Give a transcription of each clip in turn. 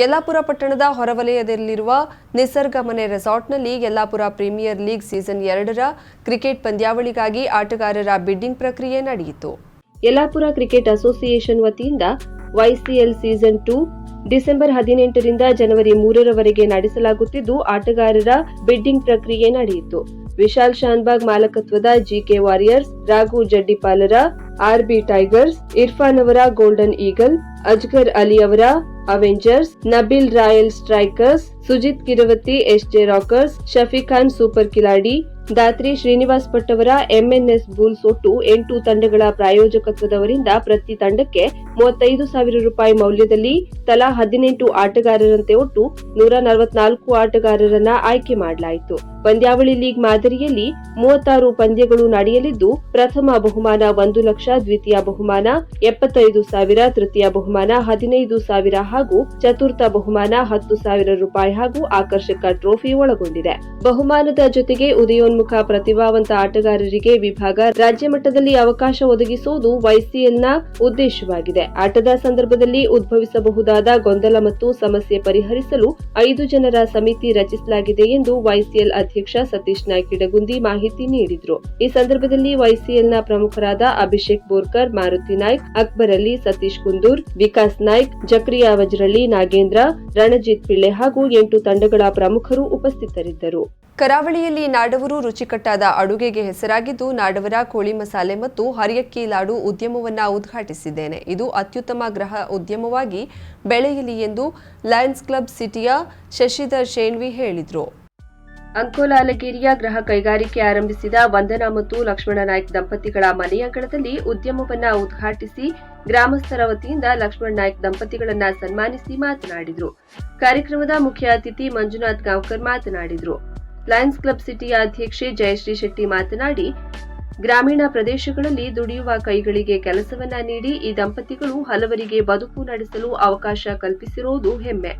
ಯಲ್ಲಾಪುರ ಪಟ್ಟಣದ ಹೊರವಲಯದಲ್ಲಿರುವ ನಿಸರ್ಗ ಮನೆ ರೆಸಾರ್ಟ್ನಲ್ಲಿ ಯಲ್ಲಾಪುರ ಪ್ರೀಮಿಯರ್ ಲೀಗ್ ಸೀಸನ್ ಎರಡರ ಕ್ರಿಕೆಟ್ ಪಂದ್ಯಾವಳಿಗಾಗಿ ಆಟಗಾರರ ಬಿಡ್ಡಿಂಗ್ ಪ್ರಕ್ರಿಯೆ ನಡೆಯಿತು ಯಲ್ಲಾಪುರ ಕ್ರಿಕೆಟ್ ಅಸೋಸಿಯೇಷನ್ ವತಿಯಿಂದ ವೈಸಿಎಲ್ ಸೀಸನ್ ಟು ಡಿಸೆಂಬರ್ ಹದಿನೆಂಟರಿಂದ ಜನವರಿ ಮೂರರವರೆಗೆ ನಡೆಸಲಾಗುತ್ತಿದ್ದು ಆಟಗಾರರ ಬಿಡ್ಡಿಂಗ್ ಪ್ರಕ್ರಿಯೆ ನಡೆಯಿತು ವಿಶಾಲ್ ಶಾನ್ಬಾಗ್ ಮಾಲಕತ್ವದ ಜಿಕೆ ವಾರಿಯರ್ಸ್ ರಾಘು ಜಡ್ಡಿಪಾಲರ ಆರ್ಬಿ ಟೈಗರ್ಸ್ ಇರ್ಫಾನ್ ಅವರ ಗೋಲ್ಡನ್ ಈಗಲ್ ಅಜ್ಗರ್ ಅಲಿ ಅವರ avengers Nabeel royal strikers Sujit Kirwati S J rockers Shafi Khan super खिलाड़ी ದಾತ್ರಿ ಶ್ರೀನಿವಾಸ್ ಭಟ್ ಅವರ ಎಂಎನ್ಎಸ್ ಬೂಲ್ಸ್ ಒಟ್ಟು ಎಂಟು ತಂಡಗಳ ಪ್ರಾಯೋಜಕತ್ವದವರಿಂದ ಪ್ರತಿ ತಂಡಕ್ಕೆ ಮೂವತ್ತೈದು ಸಾವಿರ ರೂಪಾಯಿ ಮೌಲ್ಯದಲ್ಲಿ ತಲಾ ಹದಿನೆಂಟು ಆಟಗಾರರಂತೆ ಒಟ್ಟು ನೂರ ನಲವತ್ನಾಲ್ಕು ಆಟಗಾರರನ್ನ ಆಯ್ಕೆ ಮಾಡಲಾಯಿತು ಪಂದ್ಯಾವಳಿ ಲೀಗ್ ಮಾದರಿಯಲ್ಲಿ ಮೂವತ್ತಾರು ಪಂದ್ಯಗಳು ನಡೆಯಲಿದ್ದು ಪ್ರಥಮ ಬಹುಮಾನ ಒಂದು ಲಕ್ಷ ದ್ವಿತೀಯ ಬಹುಮಾನ ಎಪ್ಪತ್ತೈದು ಸಾವಿರ ತೃತೀಯ ಬಹುಮಾನ ಹದಿನೈದು ಸಾವಿರ ಹಾಗೂ ಚತುರ್ಥ ಬಹುಮಾನ ಹತ್ತು ಸಾವಿರ ರೂಪಾಯಿ ಹಾಗೂ ಆಕರ್ಷಕ ಟ್ರೋಫಿ ಒಳಗೊಂಡಿದೆ ಬಹುಮಾನದ ಜೊತೆಗೆ ಉದಯೋನ್ ಬಹುಮುಖ ಪ್ರತಿಭಾವಂತ ಆಟಗಾರರಿಗೆ ವಿಭಾಗ ರಾಜ್ಯ ಮಟ್ಟದಲ್ಲಿ ಅವಕಾಶ ಒದಗಿಸುವುದು ವೈಸಿಎಲ್ನ ಉದ್ದೇಶವಾಗಿದೆ ಆಟದ ಸಂದರ್ಭದಲ್ಲಿ ಉದ್ಭವಿಸಬಹುದಾದ ಗೊಂದಲ ಮತ್ತು ಸಮಸ್ಯೆ ಪರಿಹರಿಸಲು ಐದು ಜನರ ಸಮಿತಿ ರಚಿಸಲಾಗಿದೆ ಎಂದು ವೈಸಿಎಲ್ ಅಧ್ಯಕ್ಷ ಸತೀಶ್ ನಾಯ್ಕ್ ಇಡಗುಂದಿ ಮಾಹಿತಿ ನೀಡಿದರು ಈ ಸಂದರ್ಭದಲ್ಲಿ ವೈಸಿಎಲ್ನ ಪ್ರಮುಖರಾದ ಅಭಿಷೇಕ್ ಬೋರ್ಕರ್ ಮಾರುತಿ ನಾಯ್ಕ್ ಅಕ್ಬರ್ ಅಲಿ ಸತೀಶ್ ಕುಂದೂರ್ ವಿಕಾಸ್ ನಾಯ್ಕ್ ಜಕ್ರಿಯಾ ವಜ್ರಳ್ಳಿ ನಾಗೇಂದ್ರ ರಣಜಿತ್ ಪಿಳ್ಳೆ ಹಾಗೂ ಎಂಟು ತಂಡಗಳ ಪ್ರಮುಖರು ಉಪಸ್ಥಿತರಿದ್ದರು ಕರಾವಳಿಯಲ್ಲಿ ನಾಡವರು ರುಚಿಕಟ್ಟಾದ ಅಡುಗೆಗೆ ಹೆಸರಾಗಿದ್ದು ನಾಡವರ ಕೋಳಿ ಮಸಾಲೆ ಮತ್ತು ಹರಿಯಕ್ಕಿ ಲಾಡು ಉದ್ಯಮವನ್ನು ಉದ್ಘಾಟಿಸಿದ್ದೇನೆ ಇದು ಅತ್ಯುತ್ತಮ ಗ್ರಹ ಉದ್ಯಮವಾಗಿ ಬೆಳೆಯಲಿ ಎಂದು ಲಯನ್ಸ್ ಕ್ಲಬ್ ಸಿಟಿಯ ಶಶಿಧರ್ ಶೇಣ್ವಿ ಹೇಳಿದರು ಅಂಕೋಲ ಅಲಗೇರಿಯ ಗೃಹ ಕೈಗಾರಿಕೆ ಆರಂಭಿಸಿದ ವಂದನಾ ಮತ್ತು ಲಕ್ಷ್ಮಣ ನಾಯ್ಕ್ ದಂಪತಿಗಳ ಮನೆಯಂಗಳದಲ್ಲಿ ಉದ್ಯಮವನ್ನ ಉದ್ಘಾಟಿಸಿ ಗ್ರಾಮಸ್ಥರ ವತಿಯಿಂದ ಲಕ್ಷ್ಮಣ ನಾಯ್ಕ್ ದಂಪತಿಗಳನ್ನ ಸನ್ಮಾನಿಸಿ ಮಾತನಾಡಿದರು ಕಾರ್ಯಕ್ರಮದ ಮುಖ್ಯ ಅತಿಥಿ ಮಂಜುನಾಥ್ ಗಾಂವ್ಕರ್ ಮಾತನಾಡಿದರು ಲಯನ್ಸ್ ಕ್ಲಬ್ ಸಿಟಿಯ ಅಧ್ಯಕ್ಷೆ ಜಯಶ್ರೀ ಶೆಟ್ಟಿ ಮಾತನಾಡಿ ಗ್ರಾಮೀಣ ಪ್ರದೇಶಗಳಲ್ಲಿ ದುಡಿಯುವ ಕೈಗಳಿಗೆ ಕೆಲಸವನ್ನ ನೀಡಿ ಈ ದಂಪತಿಗಳು ಹಲವರಿಗೆ ಬದುಕು ನಡೆಸಲು ಅವಕಾಶ ಕಲ್ಪಿಸಿರುವುದು ಹೆಮ್ಮೆ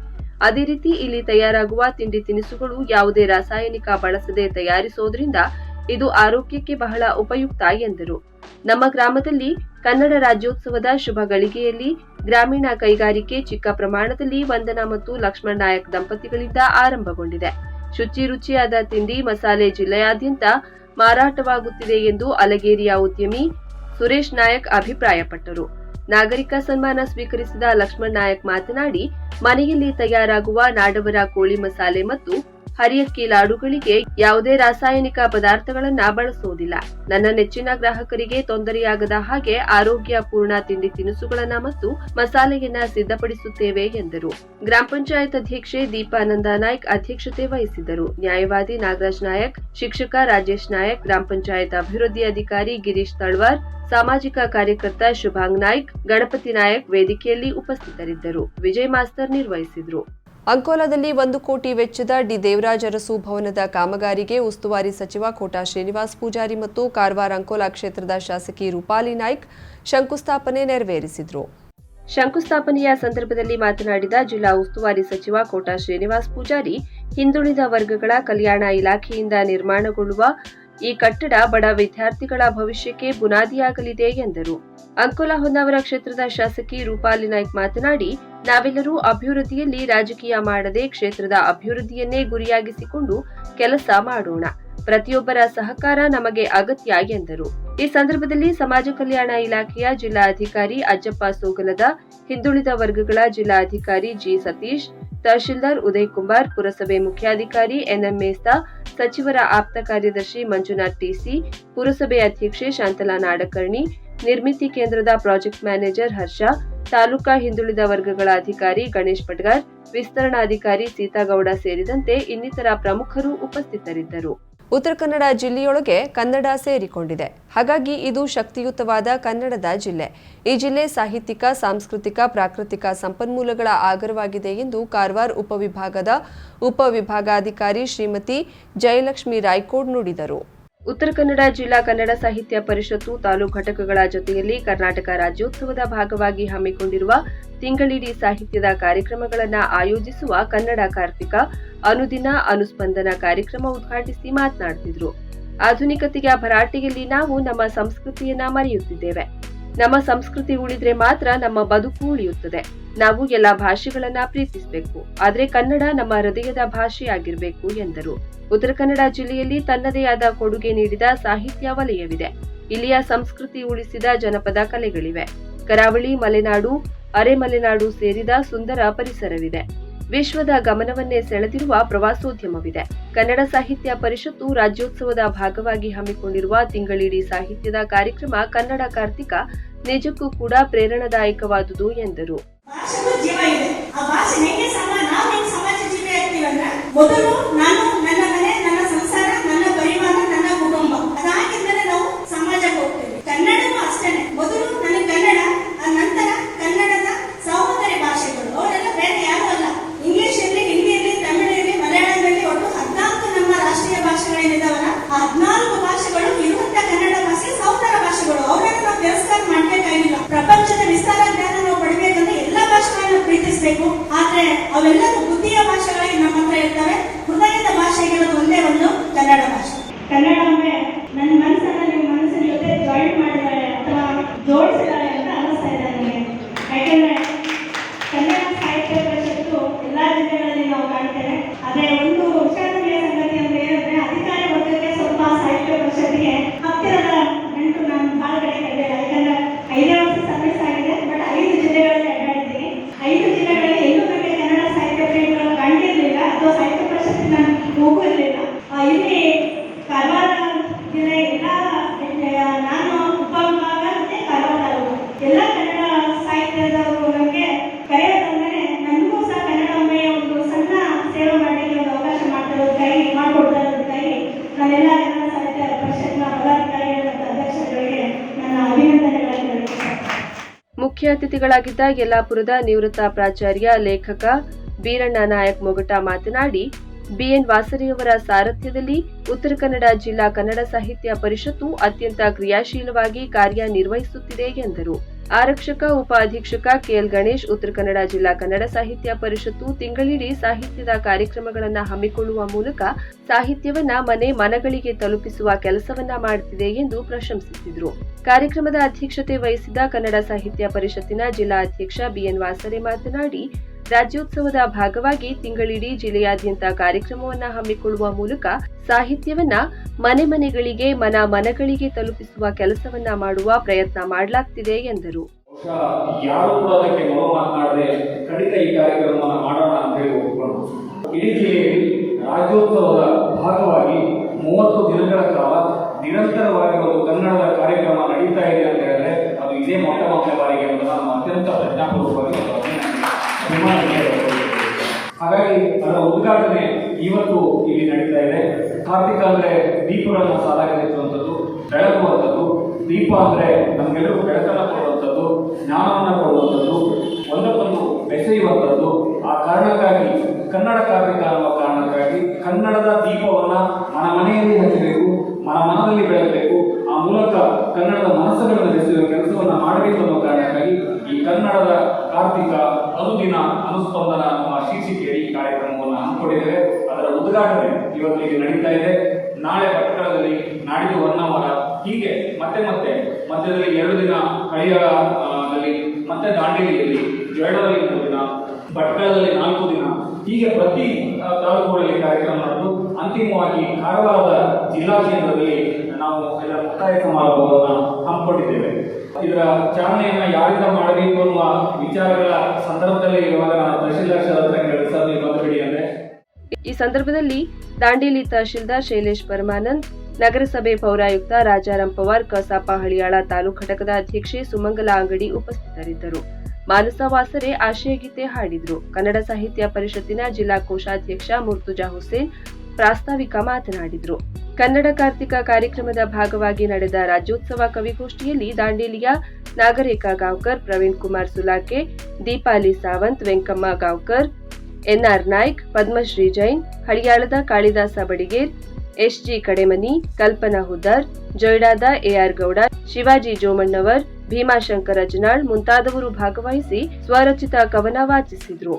ಅದೇ ರೀತಿ ಇಲ್ಲಿ ತಯಾರಾಗುವ ತಿಂಡಿ ತಿನಿಸುಗಳು ಯಾವುದೇ ರಾಸಾಯನಿಕ ಬಳಸದೆ ತಯಾರಿಸೋದ್ರಿಂದ ಇದು ಆರೋಗ್ಯಕ್ಕೆ ಬಹಳ ಉಪಯುಕ್ತ ಎಂದರು ನಮ್ಮ ಗ್ರಾಮದಲ್ಲಿ ಕನ್ನಡ ರಾಜ್ಯೋತ್ಸವದ ಶುಭ ಗಳಿಗೆಯಲ್ಲಿ ಗ್ರಾಮೀಣ ಕೈಗಾರಿಕೆ ಚಿಕ್ಕ ಪ್ರಮಾಣದಲ್ಲಿ ವಂದನಾ ಮತ್ತು ಲಕ್ಷ್ಮಣನಾಯಕ್ ನಾಯಕ್ ದಂಪತಿಗಳಿಂದ ಆರಂಭಗೊಂಡಿದೆ ಶುಚಿ ರುಚಿಯಾದ ತಿಂಡಿ ಮಸಾಲೆ ಜಿಲ್ಲೆಯಾದ್ಯಂತ ಮಾರಾಟವಾಗುತ್ತಿದೆ ಎಂದು ಅಲಗೇರಿಯ ಉದ್ಯಮಿ ಸುರೇಶ್ ನಾಯಕ್ ಅಭಿಪ್ರಾಯಪಟ್ಟರು ನಾಗರಿಕ ಸನ್ಮಾನ ಸ್ವೀಕರಿಸಿದ ಲಕ್ಷ್ಮಣ್ ನಾಯಕ್ ಮಾತನಾಡಿ ಮನೆಯಲ್ಲಿ ತಯಾರಾಗುವ ನಾಡವರ ಕೋಳಿ ಮಸಾಲೆ ಮತ್ತು ಹರಿಯಕ್ಕಿ ಲಾಡುಗಳಿಗೆ ಯಾವುದೇ ರಾಸಾಯನಿಕ ಪದಾರ್ಥಗಳನ್ನ ಬಳಸುವುದಿಲ್ಲ ನನ್ನ ನೆಚ್ಚಿನ ಗ್ರಾಹಕರಿಗೆ ತೊಂದರೆಯಾಗದ ಹಾಗೆ ಆರೋಗ್ಯ ಪೂರ್ಣ ತಿಂಡಿ ತಿನಿಸುಗಳನ್ನ ಮತ್ತು ಮಸಾಲೆಯನ್ನ ಸಿದ್ಧಪಡಿಸುತ್ತೇವೆ ಎಂದರು ಗ್ರಾಮ ಪಂಚಾಯತ್ ಅಧ್ಯಕ್ಷೆ ದೀಪಾನಂದ ನಾಯ್ಕ್ ಅಧ್ಯಕ್ಷತೆ ವಹಿಸಿದ್ದರು ನ್ಯಾಯವಾದಿ ನಾಗರಾಜ್ ನಾಯಕ್ ಶಿಕ್ಷಕ ರಾಜೇಶ್ ನಾಯಕ್ ಗ್ರಾಮ ಪಂಚಾಯತ್ ಅಭಿವೃದ್ಧಿ ಅಧಿಕಾರಿ ಗಿರೀಶ್ ತಳ್ವಾರ್ ಸಾಮಾಜಿಕ ಕಾರ್ಯಕರ್ತ ಶುಭಾಂಗ್ ನಾಯ್ಕ್ ಗಣಪತಿ ನಾಯಕ್ ವೇದಿಕೆಯಲ್ಲಿ ಉಪಸ್ಥಿತರಿದ್ದರು ವಿಜಯ್ ಮಾಸ್ತರ್ ನಿರ್ವಹಿಸಿದರು ಅಂಕೋಲಾದಲ್ಲಿ ಒಂದು ಕೋಟಿ ವೆಚ್ಚದ ಡಿ ದೇವರಾಜ ಅರಸು ಭವನದ ಕಾಮಗಾರಿಗೆ ಉಸ್ತುವಾರಿ ಸಚಿವ ಕೋಟಾ ಶ್ರೀನಿವಾಸ್ ಪೂಜಾರಿ ಮತ್ತು ಕಾರವಾರ ಅಂಕೋಲಾ ಕ್ಷೇತ್ರದ ಶಾಸಕಿ ರೂಪಾಲಿ ನಾಯ್ಕ್ ಶಂಕುಸ್ಥಾಪನೆ ನೆರವೇರಿಸಿದರು ಶಂಕುಸ್ಥಾಪನೆಯ ಸಂದರ್ಭದಲ್ಲಿ ಮಾತನಾಡಿದ ಜಿಲ್ಲಾ ಉಸ್ತುವಾರಿ ಸಚಿವ ಕೋಟಾ ಶ್ರೀನಿವಾಸ್ ಪೂಜಾರಿ ಹಿಂದುಳಿದ ವರ್ಗಗಳ ಕಲ್ಯಾಣ ಇಲಾಖೆಯಿಂದ ನಿರ್ಮಾಣಗೊಳ್ಳುವ ಈ ಕಟ್ಟಡ ಬಡ ವಿದ್ಯಾರ್ಥಿಗಳ ಭವಿಷ್ಯಕ್ಕೆ ಬುನಾದಿಯಾಗಲಿದೆ ಎಂದರು ಅಂಕೋಲಾ ಹೊನ್ನಾವರ ಕ್ಷೇತ್ರದ ಶಾಸಕಿ ರೂಪಾಲಿ ನಾಯ್ಕ್ ಮಾತನಾಡಿ ನಾವೆಲ್ಲರೂ ಅಭಿವೃದ್ಧಿಯಲ್ಲಿ ರಾಜಕೀಯ ಮಾಡದೆ ಕ್ಷೇತ್ರದ ಅಭಿವೃದ್ಧಿಯನ್ನೇ ಗುರಿಯಾಗಿಸಿಕೊಂಡು ಕೆಲಸ ಮಾಡೋಣ ಪ್ರತಿಯೊಬ್ಬರ ಸಹಕಾರ ನಮಗೆ ಅಗತ್ಯ ಎಂದರು ಈ ಸಂದರ್ಭದಲ್ಲಿ ಸಮಾಜ ಕಲ್ಯಾಣ ಇಲಾಖೆಯ ಜಿಲ್ಲಾಧಿಕಾರಿ ಅಜ್ಜಪ್ಪ ಸೋಗಲದ ಹಿಂದುಳಿದ ವರ್ಗಗಳ ಜಿಲ್ಲಾಧಿಕಾರಿ ಜಿ ಸತೀಶ್ ತಹಶೀಲ್ದಾರ್ ಉದಯ್ ಕುಮಾರ್ ಪುರಸಭೆ ಮುಖ್ಯಾಧಿಕಾರಿ ಎನ್ಎಂ ಮೇಸ್ತಾ ಸಚಿವರ ಆಪ್ತ ಕಾರ್ಯದರ್ಶಿ ಮಂಜುನಾಥ್ ಟಿಸಿ ಪುರಸಭೆ ಅಧ್ಯಕ್ಷೆ ಶಾಂತಲಾ ನಾಡಕರ್ಣಿ ನಿರ್ಮಿತಿ ಕೇಂದ್ರದ ಪ್ರಾಜೆಕ್ಟ್ ಮ್ಯಾನೇಜರ್ ಹರ್ಷ ತಾಲೂಕಾ ಹಿಂದುಳಿದ ವರ್ಗಗಳ ಅಧಿಕಾರಿ ಗಣೇಶ್ ಪಟ್ಗಾರ್ ವಿಸ್ತರಣಾಧಿಕಾರಿ ಸೀತಾಗೌಡ ಸೇರಿದಂತೆ ಇನ್ನಿತರ ಪ್ರಮುಖರು ಉಪಸ್ಥಿತರಿದ್ದರು ಉತ್ತರ ಕನ್ನಡ ಜಿಲ್ಲೆಯೊಳಗೆ ಕನ್ನಡ ಸೇರಿಕೊಂಡಿದೆ ಹಾಗಾಗಿ ಇದು ಶಕ್ತಿಯುತವಾದ ಕನ್ನಡದ ಜಿಲ್ಲೆ ಈ ಜಿಲ್ಲೆ ಸಾಹಿತ್ಯಿಕ ಸಾಂಸ್ಕೃತಿಕ ಪ್ರಾಕೃತಿಕ ಸಂಪನ್ಮೂಲಗಳ ಆಗರವಾಗಿದೆ ಎಂದು ಕಾರವಾರ ಉಪವಿಭಾಗದ ಉಪವಿಭಾಗಾಧಿಕಾರಿ ಶ್ರೀಮತಿ ಜಯಲಕ್ಷ್ಮಿ ರಾಯ್ಕೋಡ್ ನುಡಿದರು ಉತ್ತರ ಕನ್ನಡ ಜಿಲ್ಲಾ ಕನ್ನಡ ಸಾಹಿತ್ಯ ಪರಿಷತ್ತು ತಾಲೂಕು ಘಟಕಗಳ ಜೊತೆಯಲ್ಲಿ ಕರ್ನಾಟಕ ರಾಜ್ಯೋತ್ಸವದ ಭಾಗವಾಗಿ ಹಮ್ಮಿಕೊಂಡಿರುವ ತಿಂಗಳಿಡೀ ಸಾಹಿತ್ಯದ ಕಾರ್ಯಕ್ರಮಗಳನ್ನು ಆಯೋಜಿಸುವ ಕನ್ನಡ ಕಾರ್ತಿಕ ಅನುದಿನ ಅನುಸ್ಪಂದನ ಕಾರ್ಯಕ್ರಮ ಉದ್ಘಾಟಿಸಿ ಮಾತನಾಡುತ್ತಿದ್ದರು ಆಧುನಿಕತೆಯ ಭರಾಟೆಯಲ್ಲಿ ನಾವು ನಮ್ಮ ಸಂಸ್ಕೃತಿಯನ್ನ ಮರೆಯುತ್ತಿದ್ದೇವೆ ನಮ್ಮ ಸಂಸ್ಕೃತಿ ಉಳಿದ್ರೆ ಮಾತ್ರ ನಮ್ಮ ಬದುಕು ಉಳಿಯುತ್ತದೆ ನಾವು ಎಲ್ಲ ಭಾಷೆಗಳನ್ನ ಪ್ರೀತಿಸಬೇಕು ಆದರೆ ಕನ್ನಡ ನಮ್ಮ ಹೃದಯದ ಭಾಷೆಯಾಗಿರಬೇಕು ಎಂದರು ಉತ್ತರ ಕನ್ನಡ ಜಿಲ್ಲೆಯಲ್ಲಿ ತನ್ನದೇ ಆದ ಕೊಡುಗೆ ನೀಡಿದ ಸಾಹಿತ್ಯ ವಲಯವಿದೆ ಇಲ್ಲಿಯ ಸಂಸ್ಕೃತಿ ಉಳಿಸಿದ ಜನಪದ ಕಲೆಗಳಿವೆ ಕರಾವಳಿ ಮಲೆನಾಡು ಅರೆ ಮಲೆನಾಡು ಸೇರಿದ ಸುಂದರ ಪರಿಸರವಿದೆ ವಿಶ್ವದ ಗಮನವನ್ನೇ ಸೆಳೆದಿರುವ ಪ್ರವಾಸೋದ್ಯಮವಿದೆ ಕನ್ನಡ ಸಾಹಿತ್ಯ ಪರಿಷತ್ತು ರಾಜ್ಯೋತ್ಸವದ ಭಾಗವಾಗಿ ಹಮ್ಮಿಕೊಂಡಿರುವ ತಿಂಗಳಿಡೀ ಸಾಹಿತ್ಯದ ಕಾರ್ಯಕ್ರಮ ಕನ್ನಡ ಕಾರ್ತಿಕ ನಿಜಕ್ಕೂ ಕೂಡ ಪ್ರೇರಣಾದಾಯಕವಾದುದು ಎಂದರು ಭಾಷೆಗೂ ಜೀವ ಇದೆ ಆ ಭಾಷೆ ಹೆಂಗೆ ಸಮ ನಾವು ಹೆಂಗೆ ಸಮಾಜ ಜೀವಿ ಅಂದ್ರೆ ಮೊದಲು ಪ್ರಯತ್ನಿಸಬೇಕು ಆದ್ರೆ ಅವೆಲ್ಲರೂ ಬುದ್ಧಿಯ ಭಾಷೆಗಳಾಗಿ ನಮ್ಮ ಹತ್ರ ಇರ್ತವೆ ಹೃದಯ ಮುಖ್ಯ ಅತಿಥಿಗಳಾಗಿದ್ದ ಯಲ್ಲಾಪುರದ ನಿವೃತ್ತ ಪ್ರಾಚಾರ್ಯ ಲೇಖಕ ಬೀರಣ್ಣ ನಾಯಕ್ ಮೊಗಟ ಮಾತನಾಡಿ ಬಿಎನ್ ವಾಸರಿಯವರ ಸಾರಥ್ಯದಲ್ಲಿ ಉತ್ತರ ಕನ್ನಡ ಜಿಲ್ಲಾ ಕನ್ನಡ ಸಾಹಿತ್ಯ ಪರಿಷತ್ತು ಅತ್ಯಂತ ಕ್ರಿಯಾಶೀಲವಾಗಿ ಕಾರ್ಯನಿರ್ವಹಿಸುತ್ತಿದೆ ಎಂದರು ಆರಕ್ಷಕ ಉಪಾಧೀಕ್ಷಕ ಕೆಎಲ್ ಗಣೇಶ್ ಉತ್ತರ ಕನ್ನಡ ಜಿಲ್ಲಾ ಕನ್ನಡ ಸಾಹಿತ್ಯ ಪರಿಷತ್ತು ತಿಂಗಳಿಡೀ ಸಾಹಿತ್ಯದ ಕಾರ್ಯಕ್ರಮಗಳನ್ನು ಹಮ್ಮಿಕೊಳ್ಳುವ ಮೂಲಕ ಸಾಹಿತ್ಯವನ್ನ ಮನೆ ಮನಗಳಿಗೆ ತಲುಪಿಸುವ ಕೆಲಸವನ್ನ ಮಾಡುತ್ತಿದೆ ಎಂದು ಪ್ರಶಂಸಿಸಿದರು ಕಾರ್ಯಕ್ರಮದ ಅಧ್ಯಕ್ಷತೆ ವಹಿಸಿದ ಕನ್ನಡ ಸಾಹಿತ್ಯ ಪರಿಷತ್ತಿನ ಜಿಲ್ಲಾ ಅಧ್ಯಕ್ಷ ಬಿಎನ್ ವಾಸರೆ ಮಾತನಾಡಿ ರಾಜ್ಯೋತ್ಸವದ ಭಾಗವಾಗಿ ತಿಂಗಳಿಡೀ ಜಿಲ್ಲೆಯಾದ್ಯಂತ ಕಾರ್ಯಕ್ರಮವನ್ನು ಹಮ್ಮಿಕೊಳ್ಳುವ ಮೂಲಕ ಸಾಹಿತ್ಯವನ್ನ ಮನೆ ಮನೆಗಳಿಗೆ ಮನ ಮನಗಳಿಗೆ ತಲುಪಿಸುವ ಕೆಲಸವನ್ನ ಮಾಡುವ ಪ್ರಯತ್ನ ಮಾಡಲಾಗ್ತಿದೆ ಎಂದರು ಯಾರು ಕೂಡ ಮಾತನಾಡದೆ ಮಾಡೋಣ ಅಂತ ರಾಜ್ಯೋತ್ಸವದ ಭಾಗವಾಗಿ ಮೂವತ್ತು ದಿನಗಳ ಕಾಲ ನಿರಂತರವಾಗಿ ಒಂದು ಕನ್ನಡದ ಕಾರ್ಯಕ್ರಮ ನಡೀತಾ ಇದೆ ಅಂತ ಹೇಳಿದ್ರೆ ಅದು ಇದೇ ಮೊಟ್ಟ ಮೊದಲ ಬಾರಿಗೆ ಅಂತ ನಮ್ಮ ಅತ್ಯಂತ ಪ್ರಜ್ಞಾಪೂರ್ವಕವಾಗಿ ನಿಮ್ಮ ಹಾಗಾಗಿ ಅದರ ಉದ್ಘಾಟನೆ ಇವತ್ತು ಇಲ್ಲಿ ನಡೀತಾ ಇದೆ ಕಾರ್ತಿಕ ಅಂದ್ರೆ ದೀಪಗಳನ್ನು ಸಾಲಾಗಿ ದೀಪ ಅಂದ್ರೆ ನಮ್ಗೆಲ್ಲರೂ ಬೆಳಕನ್ನು ಕೊಡುವಂಥದ್ದು ಜ್ಞಾನವನ್ನು ಕೊಡುವಂಥದ್ದು ಒಂದಕ್ಕೊಂದು ಬೆಸೆಯುವಂಥದ್ದು ಆ ಕಾರಣಕ್ಕಾಗಿ ಕನ್ನಡ ಕಾರ್ತಿಕ ಅನ್ನುವ ಕಾರಣಕ್ಕಾಗಿ ಕನ್ನಡದ ದೀಪವನ್ನು ಮನ ಮನೆಯಲ್ಲಿ ಹಚ್ಚಬೇಕು ಮನ ಮನದಲ್ಲಿ ಬೆಳಗಬೇಕು ಆ ಮೂಲಕ ಕನ್ನಡದ ಮನಸ್ಸುಗಳನ್ನು ಬೆಸೆಯುವ ಕೆಲಸವನ್ನು ಮಾಡಬೇಕು ಅನ್ನೋ ಕಾರಣಕ್ಕಾಗಿ ಈ ಕನ್ನಡದ ಕಾರ್ತಿಕ ದಿನ ಅನುಸ್ಪಂದನ ನಮ್ಮ ಶೀರ್ಷಿಕೆಯಲ್ಲಿ ಈ ಕಾರ್ಯಕ್ರಮವನ್ನು ಹಮ್ಮಿಕೊಂಡಿದ್ದೇವೆ ಅದರ ಉದ್ಘಾಟನೆ ಇವತ್ತಿಗೆ ನಡೀತಾ ಇದೆ ನಾಳೆ ಭಟ್ಕಳದಲ್ಲಿ ನಾಡಿದ್ದು ಹೊನ್ನವರ ಹೀಗೆ ಮತ್ತೆ ಮತ್ತೆ ಮಧ್ಯದಲ್ಲಿ ಎರಡು ದಿನ ಹಳಿಯಾಳದಲ್ಲಿ ಮತ್ತೆ ದಾಂಡೇಲಿಯಲ್ಲಿ ಜೊಳ್ಳದಲ್ಲಿ ಮೂರು ದಿನ ಭಟ್ಕಳದಲ್ಲಿ ನಾಲ್ಕು ದಿನ ಹೀಗೆ ಪ್ರತಿ ತಾಲೂಕುಗಳಲ್ಲಿ ಕಾರ್ಯಕ್ರಮ ನಡೆದು ಅಂತಿಮವಾಗಿ ಕಾರವಾರದ ಜಿಲ್ಲಾ ಕೇಂದ್ರದಲ್ಲಿ ನಾವು ಎಲ್ಲ ಮುಕ್ತಾಯ ಸಮಾರಂಭವನ್ನು ಹಮ್ಮಿಕೊಂಡಿದ್ದೇವೆ ಇದರ ಚಾಲನೆಯನ್ನು ಯಾರಿಂದ ಮಾಡಬೇಕು ಅನ್ನುವ ವಿಚಾರಗಳ ಸಂದರ್ಭದಲ್ಲಿ ಇರುವಾಗ ನಾನು ತಹಶೀಲ್ದಾರ್ ಸರ್ ಹತ್ರ ಕೇಳಿದ ಬಂದ್ಬಿಡಿ ಅಂದ್ರೆ ಈ ಸಂದರ್ಭದಲ್ಲಿ ದಾಂಡೇಲಿ ತಹಶೀಲ್ದಾರ್ ಶೈಲೇಶ್ ಪರಮಾನಂದ್ ನಗರಸಭೆ ಪೌರಾಯುಕ್ತ ರಾಜಾರಾಮ್ ಪವಾರ್ ಕಸಾಪ ಹಳಿಯಾಳ ತಾಲೂಕು ಘಟಕದ ಅಧ್ಯಕ್ಷೆ ಸುಮಂಗಲ ಅಂಗಡಿ ಉಪಸ್ಥಿತರಿದ್ದರು ಮಾನಸ ವಾಸರೆ ಆಶಯ ಗೀತೆ ಹಾಡಿದ್ರು ಕನ್ನಡ ಸಾಹಿತ್ಯ ಪರಿಷತ್ತಿನ ಜಿಲ್ಲಾ ಕೋಶಾಧ್ಯಕ್ಷ ಮುರ್ತುಜಾ ಹುಸೇನ್ ಪ್ರಾಸ್ತಾವಿಕ ಮಾತನಾಡಿದರು ಕನ್ನಡ ಕಾರ್ತಿಕ ಕಾರ್ಯಕ್ರಮದ ಭಾಗವಾಗಿ ನಡೆದ ರಾಜ್ಯೋತ್ಸವ ಕವಿಗೋಷ್ಠಿಯಲ್ಲಿ ದಾಂಡೇಲಿಯ ನಾಗರಿಕ ಗಾವ್ಕರ್ ಪ್ರವೀಣ್ ಕುಮಾರ್ ಸುಲಾಕೆ ದೀಪಾಲಿ ಸಾವಂತ್ ವೆಂಕಮ್ಮ ಗಾವ್ಕರ್ ಎನ್ಆರ್ ನಾಯ್ಕ್ ಪದ್ಮಶ್ರೀ ಜೈನ್ ಹಳಿಯಾಳದ ಕಾಳಿದಾಸ ಬಡಿಗೇರ್ ಎಸ್ಜಿ ಕಡೆಮನಿ ಕಲ್ಪನಾ ಹುದ್ದಾರ್ ಜೊಯ್ಡಾದ ಎಆರ್ ಗೌಡ ಶಿವಾಜಿ ಜೋಮಣ್ಣವರ್ ಭೀಮಾಶಂಕರ ಜನಾಳ್ ಮುಂತಾದವರು ಭಾಗವಹಿಸಿ ಸ್ವರಚಿತ ಕವನ ವಾಚಿಸಿದರು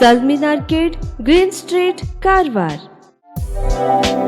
Salmeen arcade green street Karwar